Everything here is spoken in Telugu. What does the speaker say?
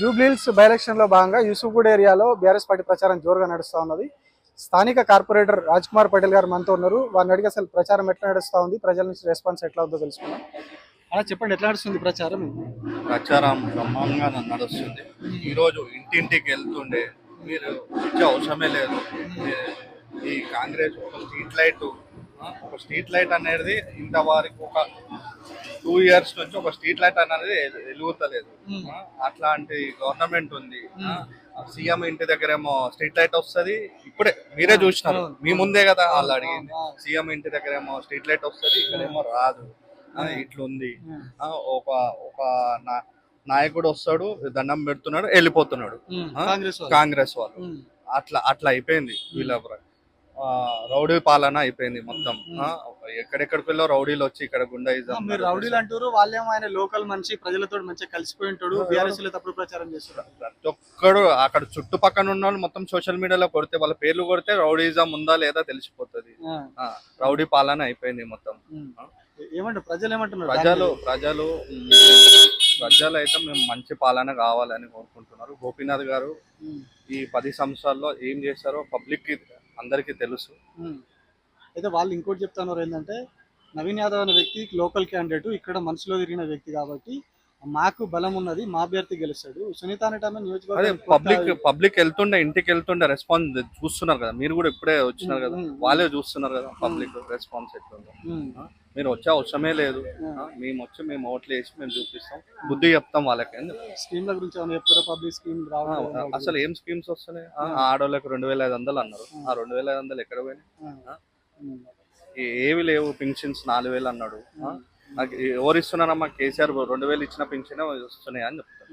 జూబ్లీహిల్స్ బై ఎలక్షన్లో భాగంగా యూసుఫ్గూడ్ ఏరియాలో బీఆర్ఎస్ పార్టీ ప్రచారం జోరుగా నడుస్తూ ఉన్నది. స్థానిక కార్పొరేటర్ రాజ్ కుమార్ పటేల్ గారు మనతో ఉన్నారు. వారిని అడిగి అసలు ప్రచారం ఎట్లా నడుస్తూ ఉంది? ప్రజల నుంచి రెస్పాన్స్ ఎట్లా ఉందో తెలుసుకున్నాం అలా చెప్పండి ఎట్లా నడుస్తుంది ప్రచారం? ప్రచారం బ్రహ్మాండంగా నడుస్తుంది. ఈరోజు ఇంటింటికి వెళ్తుండే. మీరు వచ్చే అవసరమే లేదు. ఈ కాంగ్రెస్ స్ట్రీట్ లైట్ ఒక స్ట్రీట్ లైట్ అనేది ఇంతవరకు ఒక టూ ఇయర్స్ నుంచి ఒక స్ట్రీట్ లైట్ అనేది వెలు- వెలుగుతలేదు అట్లాంటి గవర్నమెంట్ ఉంది. సీఎం ఇంటి దగ్గర ఏమో స్ట్రీట్ లైట్ వస్తుంది. ఇప్పుడే మీరే చూసినారు. మీ ముందే కదా వాళ్ళు అడిగింది. సీఎం ఇంటి దగ్గర ఏమో స్ట్రీట్ లైట్ వస్తుంది. ఇక్కడేమో రాదు. ఇట్లుంది. ఒక ఒక నాయకుడు వస్తాడు దండం పెడుతున్నాడు వెళ్ళిపోతున్నాడు? కాంగ్రెస్ వాళ్ళు. అట్లా అట్లా అయిపోయింది వీళ్ళ రౌడీ పాలన అయిపోయింది మొత్తం. ఎక్కడెక్కడికి వెళ్ళో రౌడీలు వచ్చి ఇక్కడ గుండాయిజం మీరు రౌడీలు అంటారు వాళ్ళేమో ఆయన లోకల్ మనిషి ప్రజలతో మంచిగా కలిసిపోయి ఉంటాడు బీఆర్ఎస్లో తప్పుడు ప్రచారం చేస్తున్నారు. ప్రతి ఒక్కడు అక్కడ చుట్టుపక్కల ఉన్న వాళ్ళు మొత్తం సోషల్ మీడియాలో కొడితే వాళ్ళ పేర్లు కొడితే రౌడీజం ఉందా లేదా తెలిసిపోతుంది. రౌడీ పాలన అయిపోయింది మొత్తం. ఏమంటారు ప్రజలు ఏమంటున్నారు? ప్రజలు ప్రజలు ప్రజలు అయితే మేము మంచి పాలన కావాలని కోరుకుంటున్నారు. గోపీనాథ్ గారు. ఈ పది సంవత్సరాల్లో ఏం చేశారో పబ్లిక్కి అందరికీ తెలుసు. అయితే వాళ్ళు ఇంకోటి చెప్తున్నారు ఏంటంటే నవీన్ యాదవ్ అనే వ్యక్తి లోకల్ క్యాండిడేట్ ఇక్కడ మనసులో తిరిగిన వ్యక్తి కాబట్టి మాకు బలం ఉన్నది మా అభ్యర్థి గెలుస్తాడు. సునీత అనేట ఆమె అదే నియోజకవర్గం పబ్లిక్ పబ్లిక్ వెళ్తుండే ఇంటికి వెళ్తుండే రెస్పాన్స్ చూస్తున్నారు కదా. మీరు కూడా ఇప్పుడే వచ్చినారు కదా. వాళ్ళే చూస్తున్నారు కదా పబ్లిక్ రెస్పాన్స్ ఎట్లుందో. మీరు వచ్చే అవసరమే లేదు. మేము వచ్చి మేము ఓట్లు వేసి మేము చూపిస్తాం. బుద్ధి చెప్తాం వాళ్ళకి స్కీమ్ల గురించి చెప్తారా? పబ్లిక్ స్కీమ్ అసలు ఏం స్కీమ్స్ వస్తున్నాయి? ఆ, ఆడోళ్ళకి రెండు వేల ఐదు వందలు అన్నారు. ఆ రెండు వేల ఐదు వందలు ఎక్కడ పోయినాయి? ఏవి లేవు పింఛన్స్ నాలుగు వేలు అన్నాడు? నాకు ఎవరు ఇస్తున్నారమ్మా కేసీఆర్ రెండు వేలు ఇచ్చిన పింఛన్ వస్తున్నాయి అని చెప్తారు